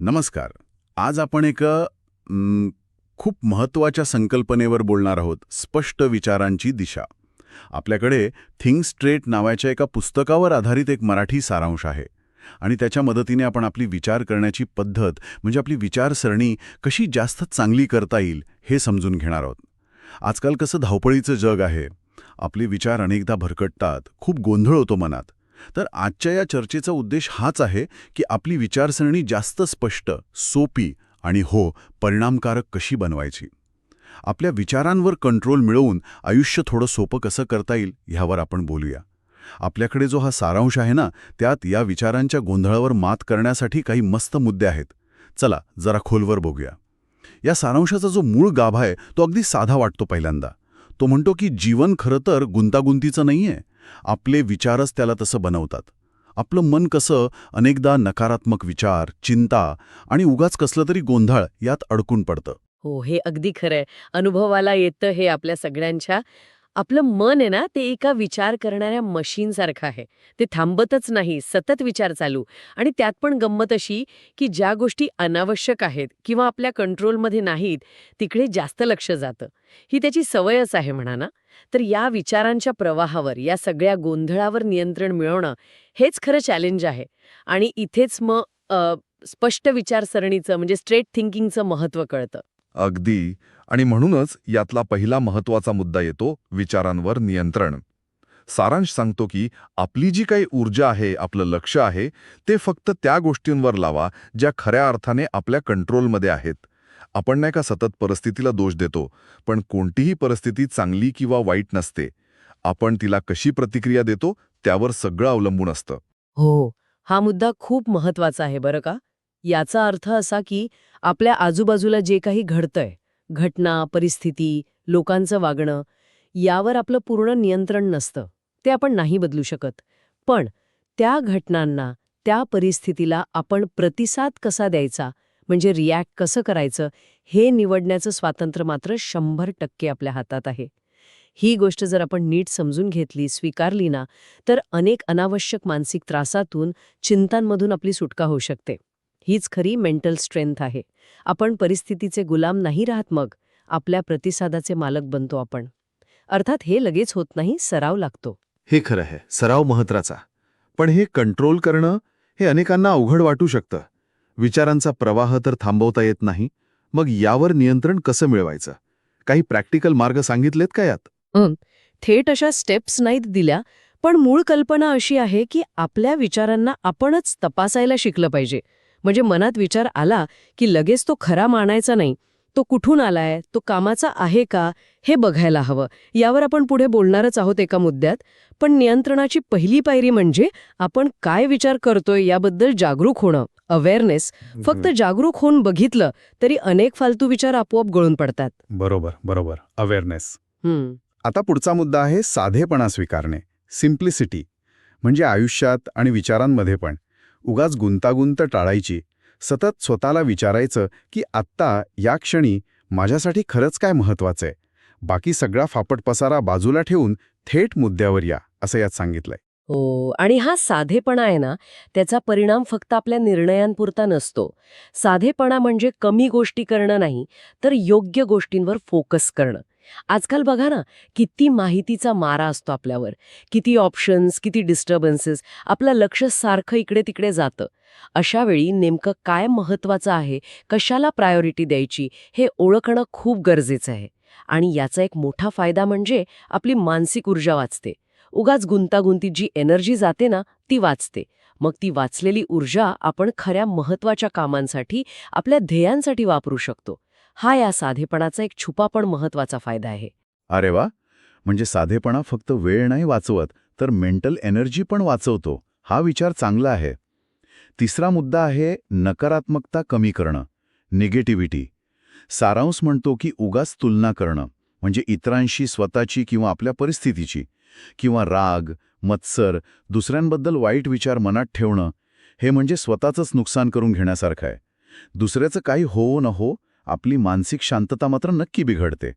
नमस्कार. आज आपण एक खूप महत्त्वाच्या संकल्पनेवर बोलणार आहोत स्पष्ट विचारांची दिशा. आपल्याकडे थिंग स्ट्रेट नावाच्या एका पुस्तकावर आधारित एक मराठी सारांश आहे आणि त्याच्या मदतीने आपण आपली विचार करण्याची पद्धत म्हणजे आपली विचारसरणी कशी जास्त चांगली करता येईल हे समजून घेणार आहोत. आजकाल कसं धावपळीचं जग आहे आपले विचार अनेकदा भरकटतात खूप गोंधळ होतो मनात. तर आजच्या या चर्चेचा उद्देश हाच आहे की आपली विचारसरणी जास्त स्पष्ट सोपी आणि हो परिणामकारक कशी बनवायची? आपल्या विचारांवर कंट्रोल मिळवून आयुष्य थोडं सोपं कसं करता येईल ह्यावर आपण बोलूया. आपल्याकडे जो हा सारांश आहे ना त्यात या विचारांच्या गोंधळावर मात करण्यासाठी काही मस्त मुद्दे आहेत. चला जरा खोलवर बघूया. या सारांशाचा जो मूळ गाभा आहे तो अगदी साधा वाटतो पहिल्यांदा. तो म्हणतो की जीवन खरं तर गुंतागुंतीचं नाहीये. आपले विचारच त्याला तसं बनवतात. आपलं मन कसं अनेकदा नकारात्मक विचार चिंता आणि उगाच कसलं तरी गोंधळ यात अडकून पडतं. हो हे अगदी खरंय. अनुभवाला येतं हे आपल्या सगळ्यांच्या आपलं मन आहे ना ते एका विचार करणाऱ्या मशीनसारखं आहे. ते थांबतच नाही सतत विचार चालू. आणि त्यात पण गंमत अशी की ज्या गोष्टी अनावश्यक आहेत किंवा आपल्या कंट्रोलमध्ये नाहीत तिकडे जास्त लक्ष जातं. ही त्याची सवयच आहे म्हणा ना. तर या विचारांच्या प्रवाहावर या सगळ्या गोंधळावर नियंत्रण मिळवणं हेच खरं चॅलेंज आहे. आणि इथेच मग स्पष्ट विचारसरणीचं म्हणजे स्ट्रेट थिंकिंगचं महत्त्व कळतं. अगदी. आणि म्हणूनच यातला पहिला महत्त्वाचा मुद्दा येतो विचारांवर नियंत्रण. सारांश सांगतो की आपली जी काही ऊर्जा आहे आपलं लक्ष आहे ते फक्त त्या गोष्टींवर लावा ज्या खऱ्या अर्थाने आपल्या कंट्रोलमध्ये आहेत. आपण नाही का सतत परिस्थितीला दोष देतो पण कोणतीही परिस्थिती चांगली किंवा वाईट नसते. आपण तिला कशी प्रतिक्रिया देतो त्यावर सगळं अवलंबून असतं. हो हा मुद्दा खूप महत्त्वाचा आहे बरं का? याचा अर्थ असा की आपल्या आजूबाजूला जे काही घडतंय घटना परिस्थिती लोकांचं वागणं यावर आपलं पूर्ण नियंत्रण नसतं. ते आपण नाही बदलू शकत. पण त्या घटनांना त्या परिस्थितीला आपण प्रतिसाद कसा द्यायचा म्हणजे रिॲक्ट कसं करायचं हे निवडण्याचं स्वातंत्र्य मात्र शंभर टक्के आपल्या हातात आहे. ही गोष्ट जर आपण नीट समजून घेतली स्वीकारली ना तर अनेक अनावश्यक मानसिक त्रासातून चिंतांमधून आपली सुटका होऊ शकते. हीच खरी मेंटल स्ट्रेंथ आहे. आपण परिस्थितीचे गुलाम नाही राहत मग आपल्या प्रतिसादाचे मालक बनतो आपण. अर्थात हे लगेच होत नाही सराव लागतो. हे खरं आहे सराव महत्त्वाचा पण हे कंट्रोल करणं हे अनेकांना अवघड वाटू शकतं. विचारांचा प्रवाह तर थांबवता येत नाही मग यावर नियंत्रण कसं मिळवायचं? काही प्रॅक्टिकल मार्ग सांगितलेत का यात? थेट अशा स्टेप्स नाहीत दिल्या पण मूळ कल्पना अशी आहे की आपल्या विचारांना आपणच तपासायला शिकलं पाहिजे. म्हणजे मनात विचार आला की लगेच तो खरा मानायचा नाही. तो कुठून आलाय? तो कामाचा आहे का? हे बघायला हवं. यावर आपण पुढे बोलणारच आहोत एका मुद्द्यात. पण नियंत्रणाची पहिली पायरी म्हणजे आपण काय विचार करतोय याबद्दल जागरूक होणं. अवेअरनेस फक्त जागरूक होऊन बघितलं तरी अनेक फालतू विचार आपोआप गळून पडतात. बरोबर बरोबर. अवेअरनेस आता पुढचा मुद्दा आहे साधेपणा स्वीकारणे. सिम्प्लिसिटी म्हणजे आयुष्यात आणि विचारांमध्ये पण. उगाच गुंतागुंत टाळायची. सतत स्वतःला विचारायचं की आत्ता या क्षणी माझ्यासाठी खरंच काय महत्वाचं आहे बाकी सगळा फापट पसारा बाजूला ठेवून थेट मुद्द्यावर या असं यात सांगितलंय. हो आणि हा साधेपणा आहे ना त्याचा परिणाम फक्त आपल्या निर्णयांपुरता नसतो. साधेपणा म्हणजे कमी गोष्टी करणं नाही तर योग्य गोष्टींवर फोकस करणं. आजकाल बघा ना किती माहितीचा मारा असतो आपल्यावर. किती ऑप्शन्स किती डिस्टर्बन्सेस आपलं लक्ष सारखं इकडे तिकडे जातं. अशा वेळी नेमकं काय महत्वाचं आहे कशाला प्रायोरिटी द्यायची हे ओळखणं खूप गरजेचं आहे. आणि याचा एक मोठा फायदा म्हणजे आपली मानसिक ऊर्जा वाचते. उगाच गुंतागुंतीत जी एनर्जी जाते ना ती वाचते. मग ती वाचलेली ऊर्जा आपण खऱ्या महत्त्वाच्या कामांसाठी आपल्या ध्येयांसाठी वापरू शकतो. हा या साधेपणाचा एक छुपा पण महत्त्वाचा फायदा आहे. अरे वा! म्हणजे साधेपणा फक्त वेळ नाही वाचवत तर मेंटल एनर्जी पण वाचवतो. हा विचार चांगला आहे. तिसरा मुद्दा आहे नकारात्मकता कमी करणं. निगेटिव्हिटी सारांश म्हणतो की उगाच तुलना करणं. म्हणजे इतरांशी स्वतःची किंवा आपल्या परिस्थितीची. किंवा राग मत्सर दुसऱ्यांबद्दल वाईट विचार मनात ठेवणं हे म्हणजे स्वतःचंच नुकसान करून घेण्यासारखं आहे. दुसऱ्याचं काही हो न हो आपली मानसिक शांतता मात्र नक्की बिघडते.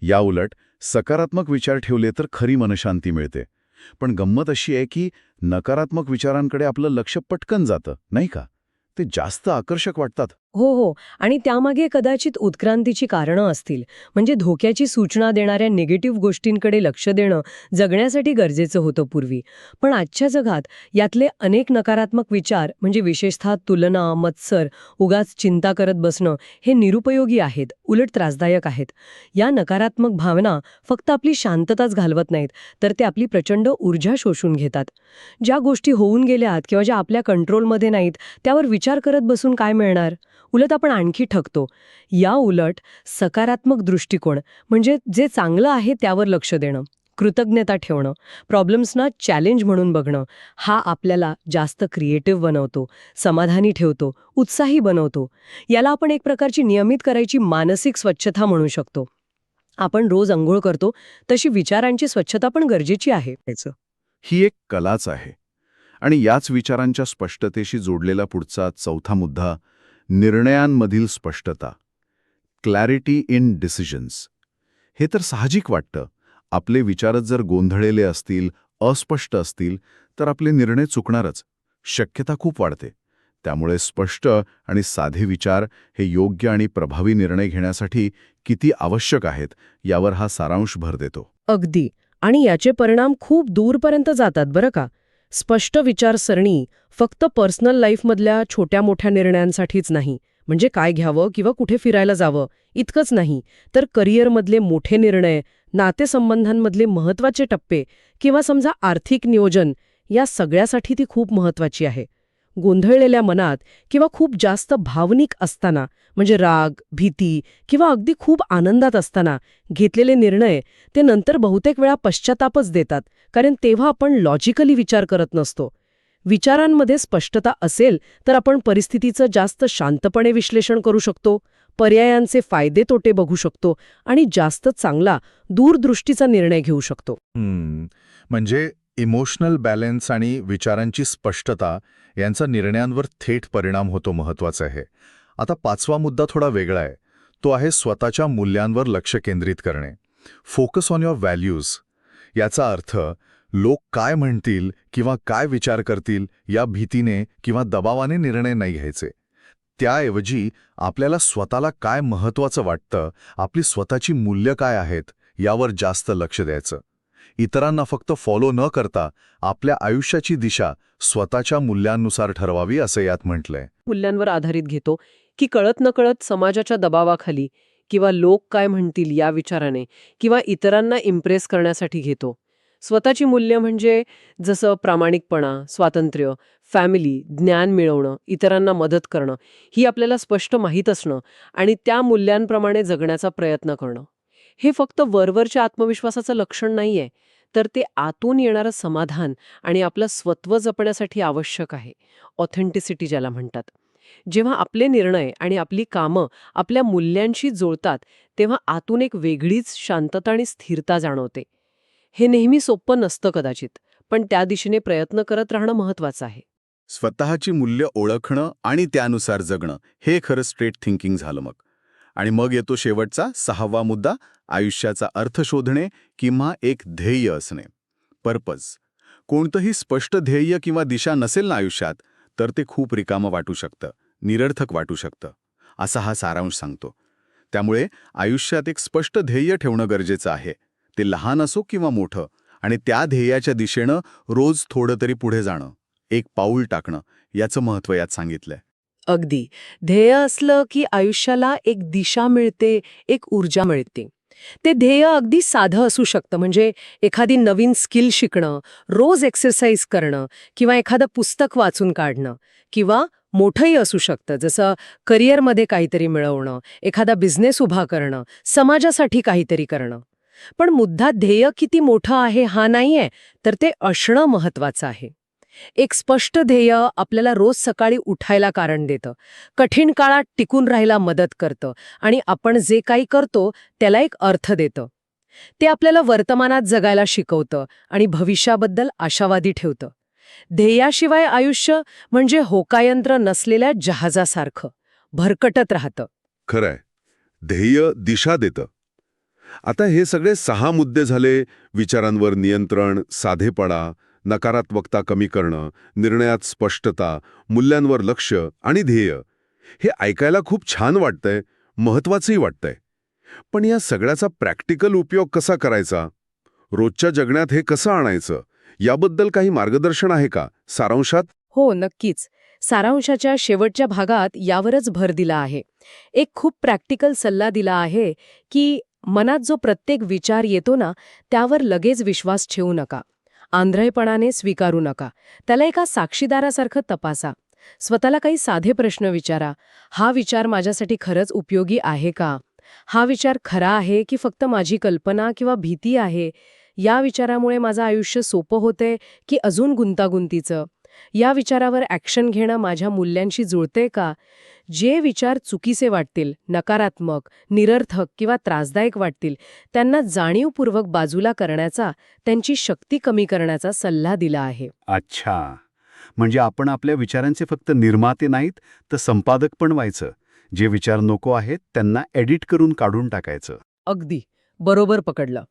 याउलट सकारात्मक विचार ठेवले तर खरी मनशांती मिळते. पण गंमत अशी आहे की नकारात्मक विचारांकडे आपलं लक्ष पटकन जातं नाही का? ते जास्त आकर्षक वाटतात. हो हो. आणि त्यामागे कदाचित उत्क्रांतीची कारणं असतील. म्हणजे धोक्याची सूचना देणाऱ्या निगेटिव्ह गोष्टींकडे लक्ष देणं जगण्यासाठी गरजेचं होतं पूर्वी. पण आजच्या जगात यातले अनेक नकारात्मक विचार म्हणजे विशेषतः तुलना मत्सर उगाच चिंता करत बसणं हे निरुपयोगी आहेत उलट त्रासदायक आहेत. या नकारात्मक भावना फक्त आपली शांतताच घालवत नाहीत तर ते आपली प्रचंड ऊर्जा शोषून घेतात. ज्या गोष्टी होऊन गेल्यात किंवा ज्या आपल्या कंट्रोलमध्ये नाहीत त्यावर विचार करत बसून काय मिळणार? उलट आपण आणखी ठकतो या उलट सकारात्मक दृष्टिकोन म्हणजे जे चांगलं आहे त्यावर लक्ष देणं कृतज्ञता ठेवणं प्रॉब्लेम्सना चॅलेंज म्हणून बघणं हा आपल्याला जास्त क्रिएटिव्ह बनवतो समाधानी ठेवतो उत्साही बनवतो. याला आपण एक प्रकारची नियमित करायची मानसिक स्वच्छता म्हणू शकतो. आपण रोज अंघोळ करतो तशी विचारांची स्वच्छता पण गरजेची आहे. ही एक कलाच आहे. आणि याच विचारांच्या स्पष्टतेशी जोडलेला पुढचा चौथा मुद्दा निर्णयांमधील स्पष्टता क्लॅरिटी इन डिसिजन्स हे तर साहजिक वाटतं. आपले विचारच जर गोंधळलेले असतील अस्पष्ट असतील तर आपले निर्णय चुकणारच. शक्यता खूप वाढते. त्यामुळे स्पष्ट आणि साधे विचार हे योग्य आणि प्रभावी निर्णय घेण्यासाठी किती आवश्यक आहेत यावर हा सारांश भर देतो. अगदी. आणि याचे परिणाम खूप दूरपर्यंत जातात बरं का? स्पष्ट विचारसरणी फक्त पर्सनल लाईफमधल्या छोट्या मोठ्या निर्णयांसाठीच नाही. म्हणजे काय घ्यावं किंवा कुठे फिरायला जावं इतकंच नाही. तर करिअरमधले मोठे निर्णय नातेसंबंधांमधले महत्त्वाचे टप्पे किंवा समजा आर्थिक नियोजन या सगळ्यासाठी ती खूप महत्वाची आहे. गोंधळलेल्या मनात किंवा खूप जास्त भावनिक असताना म्हणजे राग भीती किंवा अगदी खूप आनंदात असताना घेतलेले निर्णय ते नंतर बहुतेक वेळा पश्चातापच देतात कारण तेव्हा आपण लॉजिकली विचार करत नसतो. विचारांमध्ये स्पष्टता असेल तर आपण परिस्थितीचं जास्त शांतपणे विश्लेषण करू शकतो पर्यायांचे फायदे तोटे बघू शकतो आणि जास्त चांगला दूरदृष्टीचा निर्णय घेऊ शकतो. म्हणजे इमोशनल बॅलेन्स आणि विचारांची स्पष्टता यांचा निर्णयांवर थेट परिणाम होतो महत्वाचं आहे. आता पाचवा मुद्दा थोडा वेगळा आहे. तो आहे स्वतःच्या मूल्यांवर लक्ष केंद्रित करणे. फोकस ऑन युअर व्हॅल्यूज याचा अर्थ लोक काय म्हणतील किंवा काय विचार करतील या भीतीने किंवा दबावाने निर्णय नाही घ्यायचे. त्याऐवजी आपल्याला स्वतःला काय महत्वाचं वाटतं आपली स्वतःची मूल्य काय आहेत यावर जास्त लक्ष द्यायचं. इतरांना फक्त फॉलो न करता आपल्या आयुष्याची दिशा स्वतःच्या मूल्यांनुसार ठरवावी असं यात म्हटलंय. मूल्यांवर आधारित घेतो की कळत नकळत समाजाच्या दबावाखाली किंवा लोक काय म्हणतील या विचाराने किंवा इतरांना इम्प्रेस करण्यासाठी घेतो. स्वतःची मूल्य म्हणजे जसं प्रामाणिकपणा स्वातंत्र्य फॅमिली ज्ञान मिळवणं इतरांना मदत करणं ही आपल्याला स्पष्ट माहीत असणं आणि त्या मूल्यांप्रमाणे जगण्याचा प्रयत्न करणं. हे फक्त वरवरच्या आत्मविश्वासाचं लक्षण नाहीये तर ते आतून येणारं समाधान आणि आपलं स्वत्व जपण्यासाठी आवश्यक आहे. ऑथेंटिसिटी ज्याला म्हणतात. जेव्हा आपले निर्णय आणि आपली कामं आपल्या मूल्यांशी जुळतात तेव्हा आतून एक वेगळीच शांतता आणि स्थिरता जाणवते. हे नेहमी सोपं नसतं कदाचित पण त्या दिशेने प्रयत्न करत राहणं महत्वाचं आहे. स्वतःची मूल्य ओळखणं आणि त्यानुसार जगणं हे खरं स्ट्रेट थिंकिंग झालं मग. आणि मग येतो शेवटचा सहावा मुद्दा आयुष्याचा अर्थ शोधणे किंवा एक ध्येय असणे. पर्पज कोणतंही स्पष्ट ध्येय किंवा दिशा नसेल ना आयुष्यात तर ते खूप रिकामं वाटू शकतं निरर्थक वाटू शकतं असा हा सारांश सांगतो. त्यामुळे आयुष्यात एक स्पष्ट ध्येय ठेवणं गरजेचं आहे. ते लहान असो किंवा मोठं आणि त्या ध्येयाच्या दिशेनं रोज थोडं तरी पुढे जाणं एक पाऊल टाकणं याचं महत्त्व यात सांगितलंय. अगदी. ध्येय असलं की आयुष्याला एक दिशा मिळते एक ऊर्जा मिळते. ते ध्येय अगदी साधं असू शकतं. म्हणजे एखादी नवीन स्किल शिकणं रोज एक्सरसाइज करणं किंवा एखादं पुस्तक वाचून काढणं किंवा मोठंही असू शकतं. जसं करिअरमध्ये काहीतरी मिळवणं एखादा बिझनेस उभा करणं समाजासाठी काहीतरी करणं. पण मुद्दा ध्येय किती मोठं आहे हा नाहीये तर ते असणं महत्वाचं आहे. एक स्पष्ट ध्येय आपल्याला रोज सकाळी उठायला कारण देतं. कठीण काळात टिकून राहायला मदत करतं आणि आपण जे काही करतो त्याला एक अर्थ देतं. ते आपल्याला वर्तमानात जगायला शिकवतं आणि भविष्याबद्दल आशावादी ठेवतं. ध्येयाशिवाय आयुष्य म्हणजे होकायंत्र नसलेल्या जहाजासारखं भरकटत राहतं. खरंय. ध्येय दिशा देतं. आता हे सगळे सहा मुद्दे झाले विचारांवर नियंत्रण साधेपणा नकारात्मकता कमी करणं निर्णयात स्पष्टता मूल्यांवर लक्ष आणि ध्येय हे ऐकायला खूप छान वाटतंय महत्वाचंही वाटतंय. पण या सगळ्याचा प्रॅक्टिकल उपयोग कसा करायचा? रोजच्या जगण्यात हे कसं आणायचं? याबद्दल काही मार्गदर्शन आहे का? सारांशात? हो नक्कीच. सारांशाच्या शेवटच्या भागात यावरच भर दिला आहे. एक खूप प्रॅक्टिकल सल्ला दिला आहे की मनात जो प्रत्येक विचार येतो ना त्यावर लगेच विश्वास ठेवू नका. आंधळेपणाने स्वीकारू नका. त्याला एका साक्षीदारासारखं तपासा. स्वतःला काही साधे प्रश्न विचारा. हा विचार माझ्यासाठी खरंच उपयोगी आहे का? हा विचार खरा आहे की फक्त माझी कल्पना किंवा भीती आहे? या विचारामुळे माझं आयुष्य सोपं होतंय की अजून गुंतागुंतीचं? या विचारावर ॲक्शन घेणं माझ्या मूल्यांशी जुळते का? जे विचार चुकीचे वाटतील नकारात्मक निरर्थक किंवा त्रासदायक वाटतील त्यांना जाणीवपूर्वक बाजूला करण्याचा त्यांची शक्ती कमी करण्याचा सल्ला दिला आहे. अच्छा. म्हणजे आपण आपल्या विचारांचे फक्त निर्माते नाहीत तर संपादक पण व्हायचं. जे विचार नको आहेत त्यांना एडिट करून काढून टाकायचं. अगदी. बरोबर पकडलं.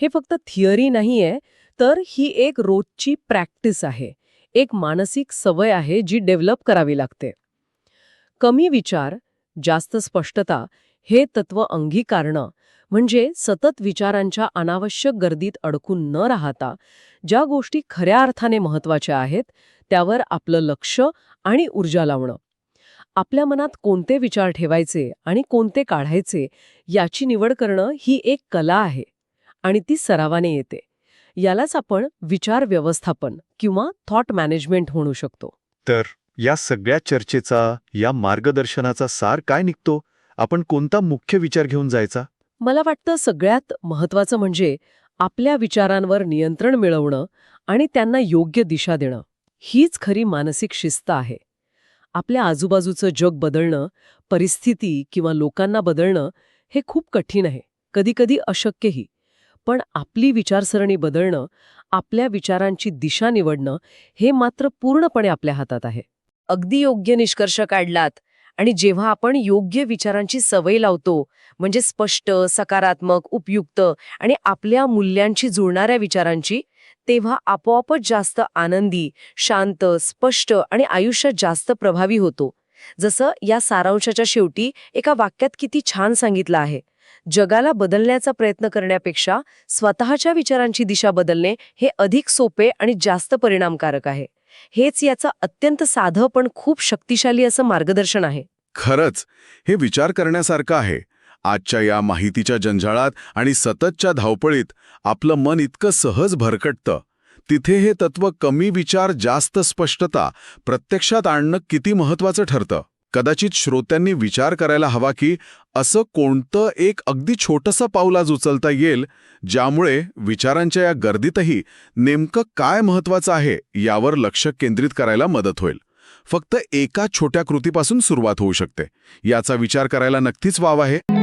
हे फक्त थिअरी नाहीये तर ही एक रोजची प्रॅक्टिस आहे. एक मानसिक सवय आहे जी डेव्हलप करावी लागते. कमी विचार जास्त स्पष्टता हे तत्व अंगीकारणं म्हणजे सतत विचारांच्या अनावश्यक गर्दीत अडकून न राहता ज्या गोष्टी खऱ्या अर्थाने महत्त्वाच्या आहेत त्यावर आपलं लक्ष आणि ऊर्जा लावणं. आपल्या मनात कोणते विचार ठेवायचे आणि कोणते काढायचे याची निवड करणं ही एक कला आहे आणि ती सरावाने येते. यालाच आपण विचार व्यवस्थापन किंवा थॉट मॅनेजमेंट म्हणू शकतो. तर या सगळ्या चर्चेचा या मार्गदर्शनाचा सार काय निघतो? आपण कोणता मुख्य विचार घेऊन जायचा? मला वाटतं सगळ्यात महत्वाचं म्हणजे आपल्या विचारांवर नियंत्रण मिळवणं आणि त्यांना योग्य दिशा देणं. हीच खरी मानसिक शिस्त आहे. आपल्या आजूबाजूचं जग बदलणं परिस्थिती किंवा लोकांना बदलणं हे खूप कठीण आहे. कधीकधी अशक्यही. पण आपली विचारसरणी बदलणं आपल्या विचारांची दिशा निवडणं हे मात्र पूर्णपणे आपल्या हातात आहे. अगदी योग्य निष्कर्ष काढलात आणि जेव्हा आपण योग्य विचारांची सवय लावतो म्हणजे स्पष्ट सकारात्मक उपयुक्त आणि आपल्या मूल्यांशी जुळणाऱ्या विचारांची तेव्हा आपोआपच जास्त आनंदी शांत स्पष्ट आणि आयुष्यात जास्त प्रभावी होतो. जसं या सारांशाच्या शेवटी एका वाक्यात किती छान सांगितलं आहे. जगाला बदलण्याचा प्रयत्न करण्यापेक्षा स्वतःच्या विचारांची दिशा बदलणे हे अधिक सोपे आणि जास्त परिणामकारक आहे. हेच याचं अत्यंत साधं पण खूप शक्तिशाली असं मार्गदर्शन आहे. खरंच हे विचार करण्यासारखं आहे. आजच्या या माहितीच्या जंजाळात आणि सततच्या धावपळीत आपलं मन इतकं सहज भरकटतं. तिथे हे तत्व कमी विचार जास्त स्पष्टता प्रत्यक्षात आणणं किती महत्वाचं ठरतं? कदाचित श्रोत्यांनी विचार करायला हवा की असं कोणतं एक अगदी छोटंसं पाऊल आज उचलता येईल ज्यामुळे विचारांच्या या गर्दीतही नेमकं काय महत्वाचं आहे यावर लक्ष केंद्रित करायला मदत होईल. फक्त एका छोट्या कृतीपासून सुरुवात होऊ शकते. याचा विचार करायला नक्कीच वाव आहे.